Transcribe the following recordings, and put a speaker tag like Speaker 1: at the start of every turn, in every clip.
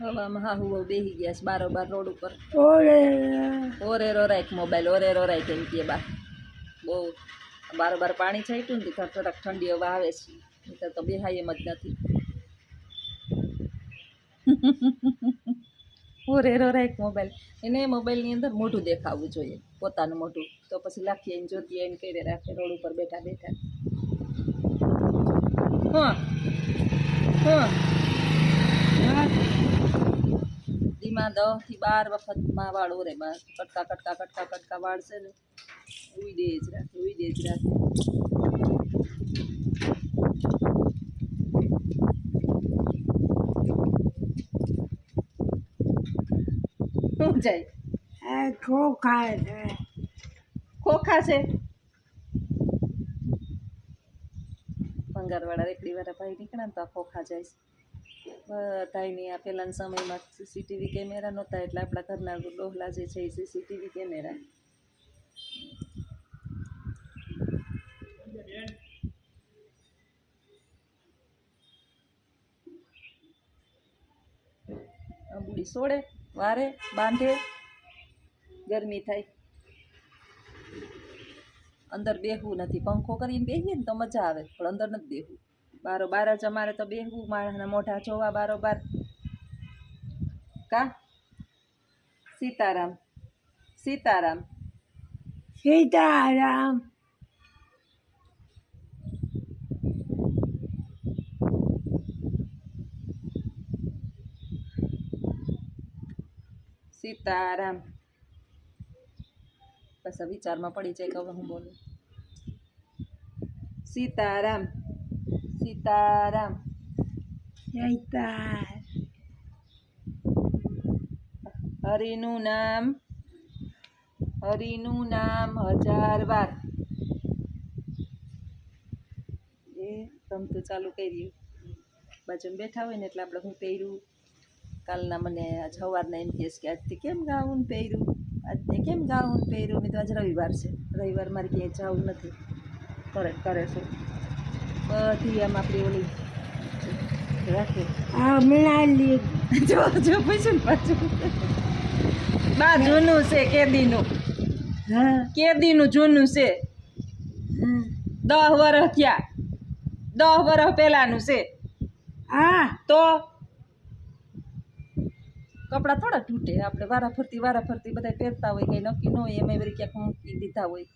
Speaker 1: હવામાં હા હું બેહી ગયા છે બારોબાર રોડ ઉપર.
Speaker 2: ઓરે
Speaker 1: રો રાખ મોબાઈલ ઓરેરો રાખ એમ કે બા. બહુ બારોબાર પાણી છાંટ્યું ને થોડાક થોડાક ઠંડી હવા આવે છે. નહીંતર તો બેહાય એમ જ નથી. ઓરેરો રાખ મોબાઈલ. એને મોબાઈલની અંદર મોઢું દેખાવું જોઈએ પોતાનું મોઢું. તો પછી લાખી એને જોતી એને કરી રાખે રોડ ઉપર બેઠા બેઠા. હા હા. ધીમા દસથી બાર વખતમાં વાળ ઓરે માં કટકા કટકા કટકા કટકા વાળ છે ને ઉઈ દે જ રાખે ઉઈ દે જ રાખે શું જાય?
Speaker 2: ખોખા છે.
Speaker 1: ખોખા છે? ભંગારવાળા રેકડીવાળા ભાઈ નીકળ્યા ને તો આ ખોખા જાય છે. બધાયની આ પહેલાંના સમયમાં સીસીટીવી કેમેરા નહોતા, એટલે આપણા ઘરના ડોહલા જે છે એ સીસીટીવી કેમેરા. આંબુડી સોડે, વારે, બાંધે, ગરમી થાય. અંદર બેહવું નથી, પંખો કરીને બેસીએ ને તો મજા આવે, પણ અંદર નથી બેહવું. બારો બાર જ અમારે તો બેહવું માણસના મોઢા જોવા બારો બાર કા? સીતારામ. સીતારામ.
Speaker 2: સીતારામ.
Speaker 1: સીતારામ. બસ વિચારમાં પડી જાય કે હવે હું બોલું. સીતારામ. સીતારામ
Speaker 2: સીતા
Speaker 1: હરિનું નામ હરિનું નામ હજાર વાર એ રમતું ચાલુ કર્યું બાજુમાં બેઠા હોય ને એટલે આપણે હું પહેર્યું કાલના મને આજ સવારના એમ કહેશ કે આજથી કેમ ગાઉન પહેર્યું આજને કેમ ગાઉન પહેર્યું મેં તો આજ રવિવાર છે રવિવાર મારે ક્યાંય જવું નથી કરે કરે છે બધી આમ આપણી ઓલી રાખે.
Speaker 2: હમણાં લીધ
Speaker 1: જો જો પૂછ્યું ને પાછું. બા જૂનું છે કેદીનું.
Speaker 2: હા.
Speaker 1: કેદીનું જૂનું છે.
Speaker 2: હા.
Speaker 1: દહ વર્ષ થયા. દહ વર્ષ પહેલાનું છે.
Speaker 2: હા.
Speaker 1: તો કપડાં થોડા તૂટે. આપણે વારા ફરતી વારા ફરતી બધા પહેરતા હોય કંઈ નક્કી ન હોય એમાં એવી ક્યાંક મૂકી દીધા હોય.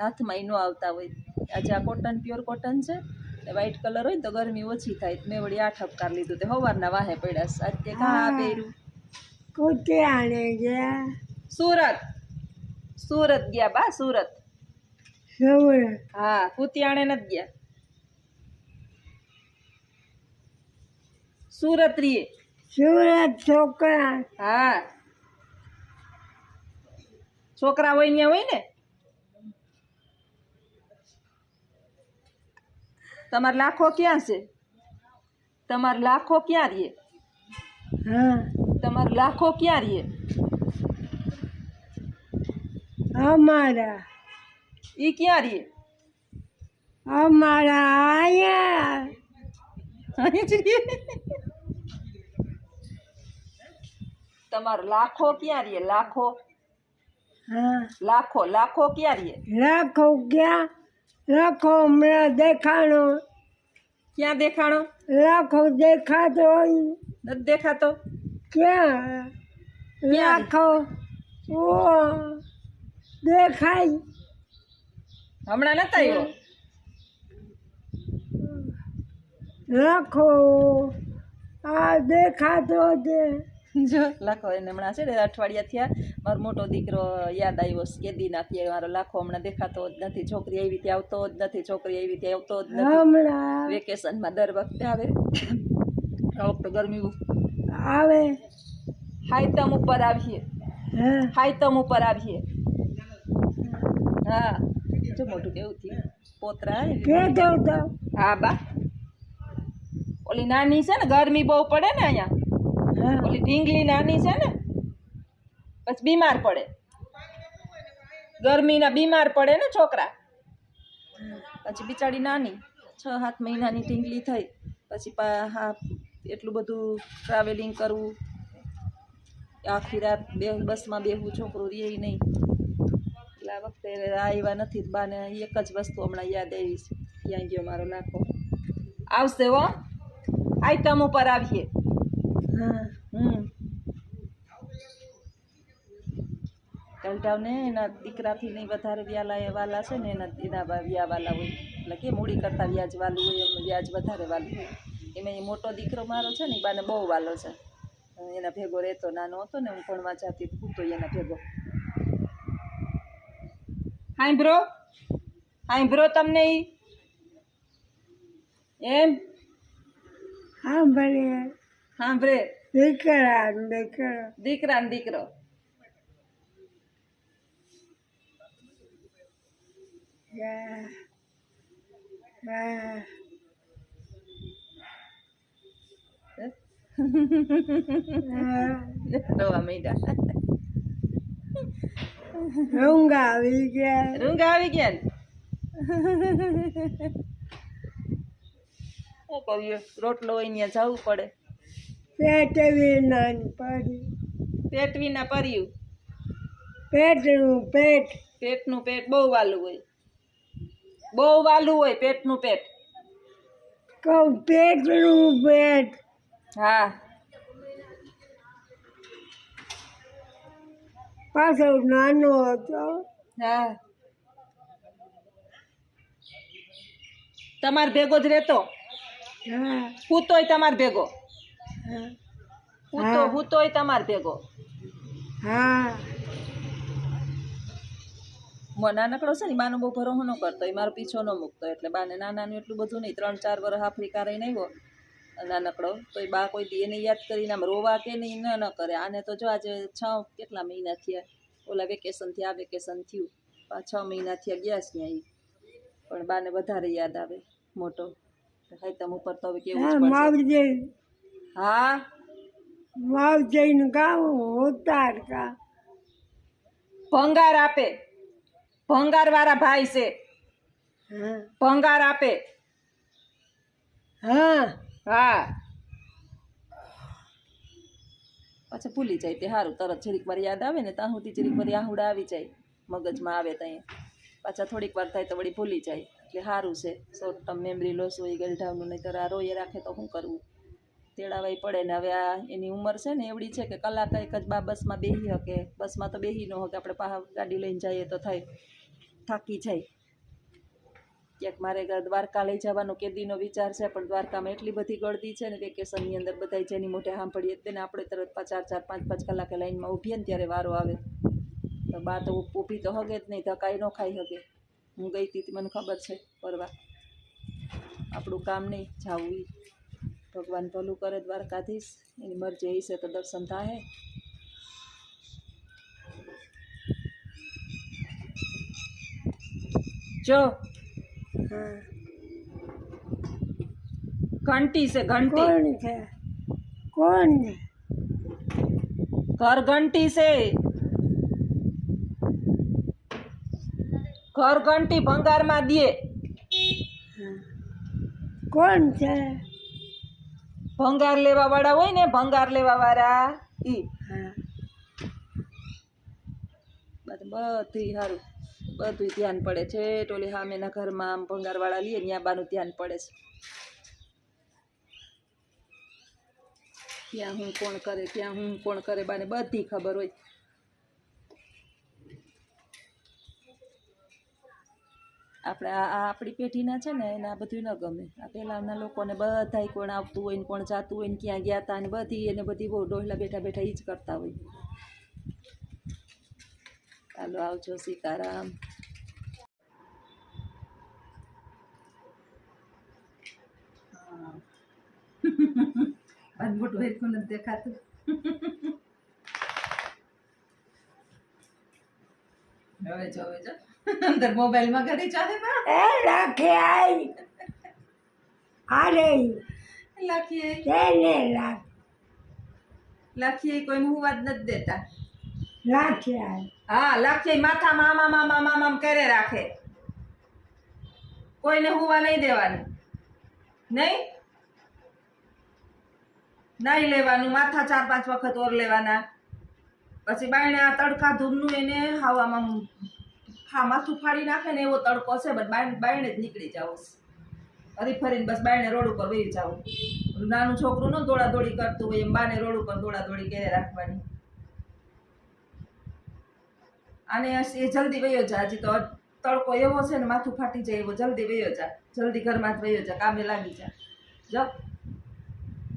Speaker 1: હાથમાં ન આવતા હોય. આજે આ કોટન પ્યોર કોટન છે. એ વ્હાઈટ કલર હોય ને તો ગરમી ઓછી થાય. મેં વળી આઠ અપકાર લીધું તે સવારના વાહે પડ્યા કાં
Speaker 2: હા.
Speaker 1: પહેર્યું.
Speaker 2: કુટે આને ગયા?
Speaker 1: સુરત. સુરત ગયા બા સુરત. હા કુતિયાણે નથી ગયા. સુરત રીએ.
Speaker 2: સુરત છોકરા.
Speaker 1: હા. છોકરા હોય ત્યાં હોય ને? તમારે લાખો ક્યાં છે? તમારે લાખો ક્યાં રહીએ
Speaker 2: હા.
Speaker 1: તમારે લાખો ક્યાં રહીએ
Speaker 2: અમારા.
Speaker 1: એ ક્યાં રહીએ
Speaker 2: અમારા આયા.
Speaker 1: અહીં જ રહીએ તમારે લાખો ક્યાં રહીએ લાખો.
Speaker 2: હા.
Speaker 1: લાખો લાખો ક્યાં રહીએ
Speaker 2: રાખો ક્યાં? રાખો હમણાં દેખાણો.
Speaker 1: ક્યાં દેખાણો?
Speaker 2: લખો દેખાતો હોય.
Speaker 1: નથી દેખાતો?
Speaker 2: ક્યાં? લખો ઓ દેખાય.
Speaker 1: હમણાં નતા આવ્યો?
Speaker 2: લખો આ દેખાતો છે.
Speaker 1: જો લાખો એને હમણાં છે ને અઠવાડિયા થયા મારો મોટો દીકરો યાદ આવ્યો કેદી નાખીએ મારો લાખો હમણાં દેખાતો જ નથી છોકરી આવી ત્યાં આવતો જ નથી છોકરી આવી ત્યાં આવતો જ નથી. વેકેશનમાં દર વખતે આવે. આ વખતે ગરમી
Speaker 2: આવે.
Speaker 1: હાઈતમ ઉપર આવીએ. હાઈતમ ઉપર આવીએ. હા. જો મોટું કેવું થયું? પોતરા
Speaker 2: કે
Speaker 1: હા બા. ઓલી નાની છે ને ગરમી બહુ પડે ને અહીંયા. ઓલી ઢીંગલી નાની છે ને, પછી બીમાર પડે. ગરમીના બીમાર પડે ને છોકરા. પછી બિચારી નાની, છ, સાત મહિનાની ઢીંગલી થઈ, પછી હા, એટલું બધું ટ્રાવેલિંગ કરવું. આખી રાત બે, બસમાં બેહવું, છોકરું રહે નહીં. એટલે આ વખતે આવ્યા નથી બાને, એક જ વસ્તુ હમણાં યાદ આવી છે. ક્યાં ગયો મારો નાખો? આવશે હો. આઈટમ ઉપર આવીએ.
Speaker 2: હા
Speaker 1: હમ ટલટાવને એના દીકરાથી નહીં વધારે વ્યાલા એ વાલા છે ને એના એના વ્યા વાલા હોય. એટલે કે મૂડી કરતાં વ્યાજ વાલું હોય એમ વ્યાજ વધારે વાલું હોય. એમાં એ મોટો દીકરો મારો છે ને એ બાને બહુ વાલો છે. એના ભેગો રહેતો નાનો હતો ને હું ભણવા જતી પૂતો એના ભેગો. હાઈ બ્રો હાઈ બ્રો તમને ઈ. એમ?
Speaker 2: હા ભલે.
Speaker 1: સાંભળે
Speaker 2: દીકરા દીકરો.
Speaker 1: દીકરા દીકરો. રોવા
Speaker 2: ઊંઘ આવી ગયા.
Speaker 1: રૂંગા આવી ગયા શું કહ્યું રોટલો હોય ત્યાં જવું પડે.
Speaker 2: પેટ વિનાન પડી.
Speaker 1: પેટ વિના પર્યું.
Speaker 2: પેટનું પેટ.
Speaker 1: પેટનું પેટ બહુ વાલું હોય. બહુ વાલું હોય પેટનું પેટ.
Speaker 2: કહું પેટનું પેટ.
Speaker 1: હા.
Speaker 2: પાછો નાનો હતો.
Speaker 1: હા. તમાર ભેગો જ રહેતો?
Speaker 2: હા.
Speaker 1: પૂતોય તોય તમાર ભેગો?
Speaker 2: હા
Speaker 1: તો હું. તોય તમાર ભેગો.
Speaker 2: હા.
Speaker 1: નાનકડો છે ને બાનો બહુ ભરો ન કરતો. એ મારો પીછો ન મૂકતો એટલે બાને નાનાનું એટલું બધું નહીં. ત્રણ ચાર વર્ષ આફ્રિકા રહીને આવ્યો નાનકડો. તો એ બા કોઈ દી એને યાદ કરીને આમ રોવા કે નહીં ન ન કરે. આને તો જો આજે છ કેટલા મહિના થયા? ઓલા વેકેશનથી આ વેકેશન થયું. પાંચ છ મહિના થયા ગયા છે ત્યાં પણ બાને વધારે યાદ આવે મોટો. હાઈતમ ઉપર તો હવે કેવું
Speaker 2: હા?
Speaker 1: વાવ
Speaker 2: જઈને
Speaker 1: હા
Speaker 2: ઉતાર કા.
Speaker 1: ભંગાર આપે. ભંગાર વાળા ભાઈ છે. ભંગાર આપે.
Speaker 2: હા.
Speaker 1: હા. પાછા ભૂલી જાય તે સારું તરત જરીક વાર યાદ આવે ને ત્યાં સુધી જરીક વાર આહુડા આવી જાય. મગજમાં આવે ત્યાં. પાછા થોડીક વાર થાય તો વળી ભૂલી જાય. એટલે સારું છે. શોર્ટ ટર્મ મેમરી લોસ હોય ગલઢાવનું નહીં તો આ રોયે રાખે તો શું કરવું? તેડાવાય પડે ને હવે આ એની ઉંમર છે ને એવડી છે કે કલાક એક જ બા બસમાં બેસી શકે બસમાં તો બેસી ન શકે આપણે પાછા ગાડી લઈને જઈએ તો થાય, થાકી જાય. ક્યાંક મારે દ્વારકા લઈ જવાનો કેદીનો વિચાર છે, પણ દ્વારકામાં એટલી બધી ગળદી છે ને વેકેશનની અંદર બધા જેની મોઢે સાંભળીએ તેને આપણે તરત પાંચ ચાર ચાર, પાંચ પાંચ કલાકે લાઈનમાં ઊભીએ ને ત્યારે વારો આવે. તો બા તો ઊભી તો હગે જ નહીં, ધકાઈ ન ખાઈ હગે હું ગઈ હતી મને ખબર છે, ફરવા. આપણું કામ નહીં, જવું ભગવાન ભલું કરે દ્વારકાધીશ એની મરજી છે તો દર્શન થાય. જો. ઘંટી છે ઘંટી.
Speaker 2: કોણ છે? કોણ
Speaker 1: ઘર ઘંટી છે. ઘર ઘંટી ભંગારમાં દે.
Speaker 2: કોણ છે?
Speaker 1: ભંગાર લેવા વાળા હોય ને ભંગાર લેવા વાળા ઈ.
Speaker 2: હા.
Speaker 1: બધું સારું બધું ધ્યાન પડે છે. ટોલી સામેના ઘરમાં આમ ભંગાર વાળા લઈએ ત્યાં બાનું ધ્યાન પડે છે. ક્યાં હું કોણ કરે ક્યાં હું કોણ કરે બાને બધી ખબર હોય. આપણે આ આપણી પેઢીના છે ને, એને આ બધું ન ગમે. આ પહેલાંના લોકોને બધાય કોણ આવતું હોય ને કોણ જાતું હોય ને ક્યાં ગયા હતા ને બધી એને બધી બહુ ડોહલા બેઠા બેઠા એ જ કરતા હોય. ચાલો આવજો સીતારામ. દેખાતું. હવે જો હવે જો. અંદર મોબાઈલમાં ઘરે ચાલે બા.
Speaker 2: એ રાખે આઈ અરે
Speaker 1: લખીએ
Speaker 2: તેને રાખ.
Speaker 1: લખીએ કોઈને હું વાત નથી દેતા.
Speaker 2: આઈ
Speaker 1: હા લખીએ માથા મામા મામા મામા કરે રાખે. કોઈને હુવા નહીં દેવાની. નહીં? નહીં લેવાનું. માથા ચાર પાંચ વખત ઓર લેવાના. પછી બાયણે આ તડકા ધૂમનું એને હવામાં હા માથું ફાડી નાખે ને એવો તડકો છે, બસ બાય બાયણે જ નીકળી જાવ ફરી ફરીને બસ બાયણે રોડ ઉપર વહી જાવ નાનું છોકરું ન દોડા દોડી કરતું હોય, એમ બાને રોડ ઉપર દોડા દોડી ઘેરે રાખવાની. અને એ જલ્દી વયો જા. હજી તો તડકો એવો છે ને માથું ફાટી જાય એવો, જલ્દી વયો જા. જલ્દી ઘરમાં જ વયો જા, કામે લાગી જા. જો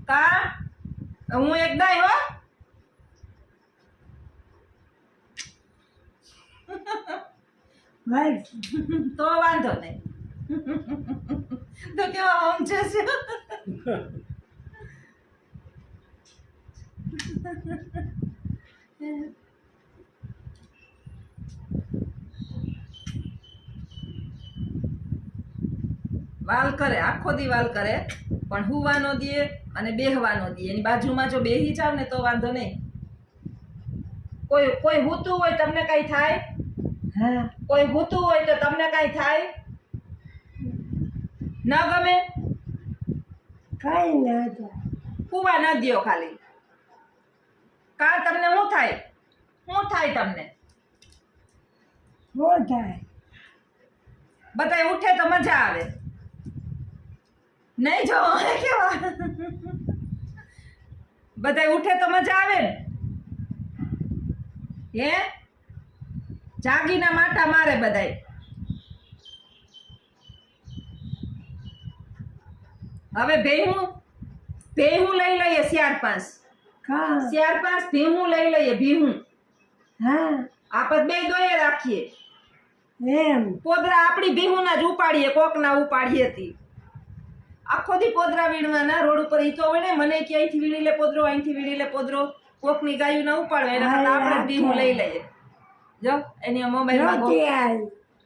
Speaker 1: કા? હું એક Ha ha
Speaker 2: બસ
Speaker 1: તો વાંધો નહીં. તો કેવા આમ જશે વાલ કરે, આખો દી વાલ કરે, પણ હુવાનો દે અને બેહવાનો દે. એની બાજુમાં જો બેહી જાવ ને તો વાંધો નહીં. કોઈ કોઈ હુતું હોય, તમને કઈ થાય? કોઈ હૂતું હોય તો તમને કઈ થાય? ન ગમે?
Speaker 2: કઈ ના
Speaker 1: ફૂવા ન દ્યો ખાલી. કા તમને શું થાય? શું થાય તમને?
Speaker 2: શું થાય?
Speaker 1: બધાય ઉઠે તો મજા આવે. નહીં જો કેવા? બધાય ઉઠે તો મજા આવે ને? હે? જાગીના માટા મારે બધાય. હવે ભેહું ભેહું લઈ લઈએ શિયાર પાંચ શિયાર પાંચ ભીહું લઈ લઈએ ભીહું.
Speaker 2: હા.
Speaker 1: આપણે બે દોયે રાખીએ.
Speaker 2: એમ.
Speaker 1: પોદરા આપણી ભીહુના જ ઉપાડીએ કોકના ઉપાડીએ હતી. આખો દી પોદરા વીણવાના રોડ ઉપર ઈ તો વણે મને કે અહીંથી વીણી લે પોદરો અહીંથી વીણી લે પોદરો. કોકની ગાયું ના ઉપાડવા એના કરતા આપણે ભીહું લઈ લઈએ. જો એની
Speaker 2: મોબાઈલ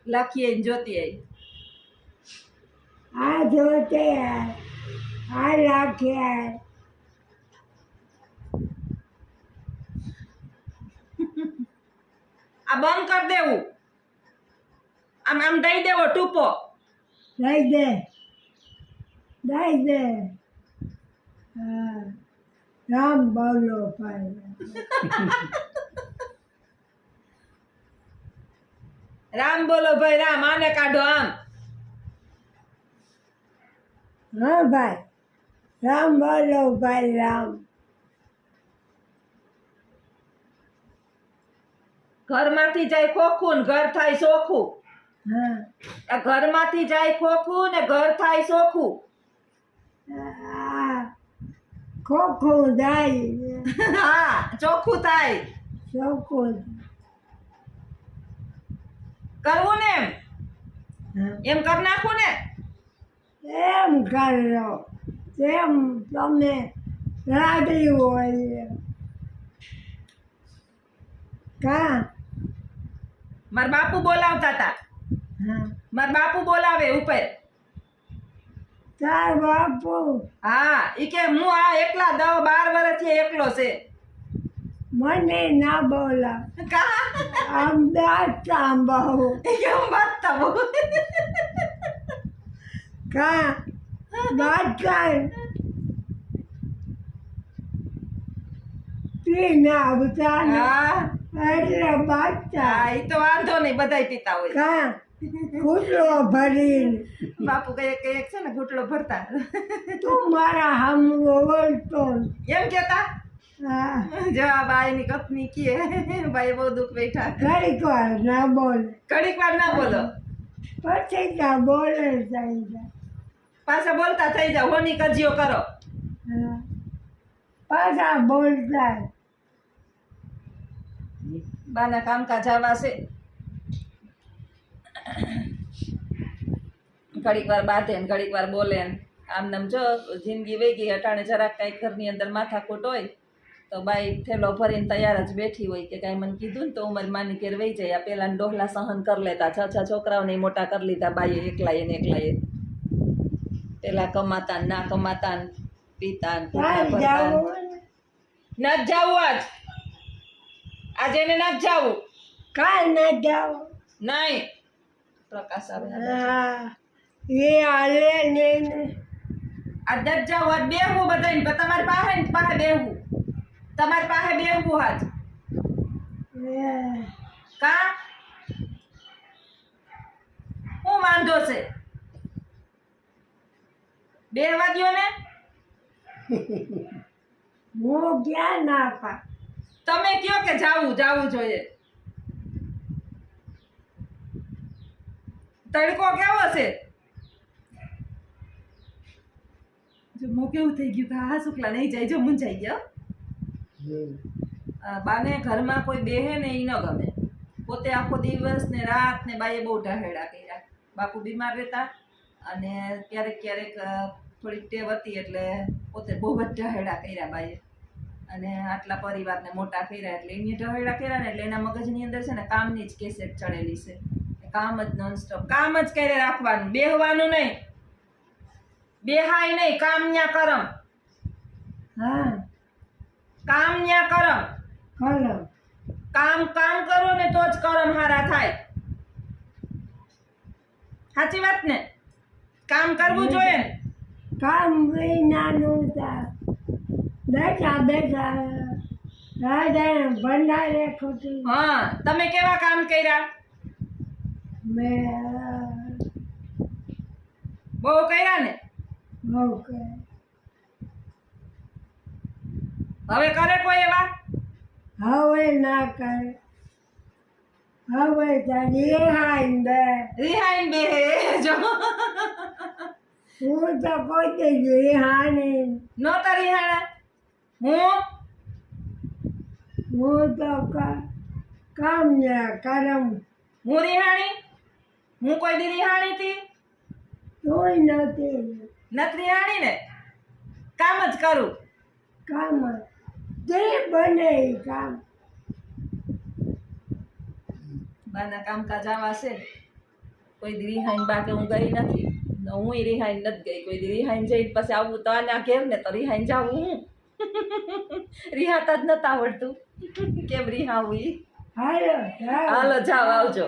Speaker 1: લખીએ જોતી આવી
Speaker 2: આ જોતે આ રાખી આવી
Speaker 1: આ બંધ કરી દેવું આમ આમ દઈ દેવો ટૂપો
Speaker 2: દઈ દે દઈ દે હા રામ બોલો ભાઈ
Speaker 1: રામ બોલો ભાઈ રામ આને કાઢો આમ.
Speaker 2: હા ભાઈ રામ બોલો ભાઈ રામ.
Speaker 1: ઘરમાંથી જાય ખોખું ને ઘર થાય ચોખ્ખું
Speaker 2: હા.
Speaker 1: ઘરમાંથી જાય ખોખું ને ઘર થાય ચોખ્ખું
Speaker 2: ખોખું થાય.
Speaker 1: હા ચોખ્ખું થાય.
Speaker 2: ચોખ્ખું.
Speaker 1: કરવું ને એમ? એમ કરી નાખું ને?
Speaker 2: એમ કરો. એમ તમને લાગ્યું હોય કા?
Speaker 1: મારા બાપુ બોલાવતા હતા મારા બાપુ બોલાવે ઉપર.
Speaker 2: તાર બાપુ?
Speaker 1: હા ઈ કે હું આ એકલા દસ બાર વર્ષથી એકલો છે.
Speaker 2: મને ના બોલા. અમદાવાદ સાંભળો.
Speaker 1: બાંધતા બહુ
Speaker 2: કા? દાંત કાંઈ પી ના આવતા
Speaker 1: હા.
Speaker 2: એટલે બાચા
Speaker 1: હા તો વાંધો નહીં બધાય પીતા હોય.
Speaker 2: કા?
Speaker 1: બાપુ કઈ કઈ છે ને ઘૂંટડો ભરતા.
Speaker 2: તું મારા હમ બોલતો
Speaker 1: એમ કેતા
Speaker 2: હા.
Speaker 1: જવાબ આઈની કપની કીએ ભાઈ બહુ દુઃખ બેઠા
Speaker 2: ઘડીક વાર ના બોલે.
Speaker 1: ઘડીક વાર ના બોલો.
Speaker 2: પછી જા બોલે થઈ જાય
Speaker 1: પાછા બોલતા થઈ જાવ હોની કજીઓ કરો.
Speaker 2: પાછા પાછા બોલતા
Speaker 1: બાના કામકાજ આવા છે. ઘડીક વાર બાધે ને ઘડીક વાર બોલે ને. આમ નમ જો જિંદગી વેગી અટાણે જરાક કાંઈક ઘરની અંદર માથાકૂટ હોય તો બાઈ થેલો ભરીને તૈયાર જ બેઠી હોય કે કાંઈ મને કીધું ને તો ઉંમર માની ઘેર વહી જાય. આ પેલા ડોહલા સહન કરી લેતા છ છ છોકરાઓને મોટા કરી લીધા બાઈએ એકલાએ ને એકલાએ. પેલા કમાતા ને ના કમાતા ને પીતા ના
Speaker 2: જાવું
Speaker 1: આજ. આજે એને નથ જાવું.
Speaker 2: કાલ ના જાવ.
Speaker 1: નહીં. પ્રકાશ આવે
Speaker 2: એ હાલે ને
Speaker 1: આજ નથ જાવું આજ બેહવું બધાને તમારી પાસે ને પાસે બેહવું. તમારી પાસે બેહવું
Speaker 2: એ
Speaker 1: કા? હું વાંધો છે? બે વાગ્યો ને.
Speaker 2: હું ગયા ના પા
Speaker 1: તમે કયો કે જાવું જાવું જોઈએ? તડકો કેવો છે? જો મો કેવું થઈ ગયું કે હા શુક્લા નહીં જાય જો મુંજાઈ ગયો બાને ઘરમાં કોઈ બેહે ને એ ન ગમે. પોતે આખો દિવસ ને રાત ને બાએ બહુ ઢહેડા કર્યા. બાપુ બીમાર રહેતા અને ક્યારેક ક્યારેક થોડીક ટેવ હતી એટલે પોતે બહુ જ ઢહેડા કર્યા બાએ અને આટલા પરિવારને મોટા કર્યા એટલે એની ઢહેડા કર્યા ને એટલે એના મગજની અંદર છે ને કામની જ કેસેટ ચડેલી છે. કામ જ નોનસ્ટોપ કામ જ કરે રાખવાનું? બેહવાનું નહીં. બેહાય નહીં, કામ ન્યા કરમ.
Speaker 2: હા.
Speaker 1: કામ ન્યા કરમ. કામ કામ કરો ને તો જ કરમ હારા થાય. સાચી વાત ને? કામ કરવું જોઈએ
Speaker 2: કામ વિનાનું બેઠા બેઠા. ભંડારે ખોટી.
Speaker 1: હા તમે કેવા કામ કર્યા?
Speaker 2: મેં
Speaker 1: બહુ કર્યા ને?
Speaker 2: બહુ કે
Speaker 1: હવે કરે કોઈ એવા?
Speaker 2: હવે ના કરે. હવે તારી હાઈ બે
Speaker 1: રિહાઈન બે જો.
Speaker 2: હું તો પોતે જ રિહાણી
Speaker 1: નહોતા રિહાણા. હું?
Speaker 2: હું તો કા કામ ને કરમ.
Speaker 1: હું રિહાણી? હું કોઈ દી રિહાણી હતી
Speaker 2: તોય નથી.
Speaker 1: નથી રિહાણી ને કામ જ કરું.
Speaker 2: કામ તે બને કામ.
Speaker 1: બાના કામકાજ આવા છે. કોઈ દીદી રિહાઈન બા કે હું ગઈ નથી. હું હું રિહાઈન નથી ગઈ. કોઈ દી રિહાઈન જઈ પછી આવું તો આના ઘેર ને તો રિહાઈન જાવું હું. રિહાતા જ નતા આવડતું. કેમ રિહાવું હાલો જાઓ આવજો.